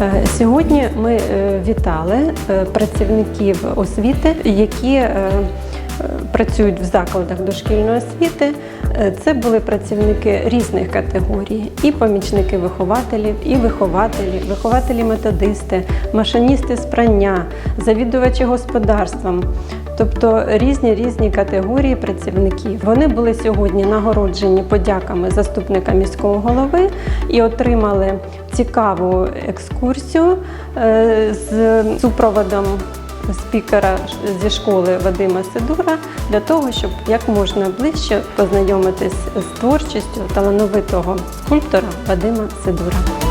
Е, Сьогодні ми е, вітали е, працівників освіти, які працюють в закладах дошкільної освіти. Це були працівники різних категорій: і помічники вихователів, і вихователі, вихователі-методисти, машиністи з прання, завідувачі господарством. Тобто різні різні категорії працівників. Вони були сьогодні нагороджені подяками заступника міського голови і отримали цікаву екскурсію е, з супроводом спікера зі школи Вадима Сидура для того, щоб як можна ближче познайомитись з творчістю талановитого скульптора Вадима Сидура.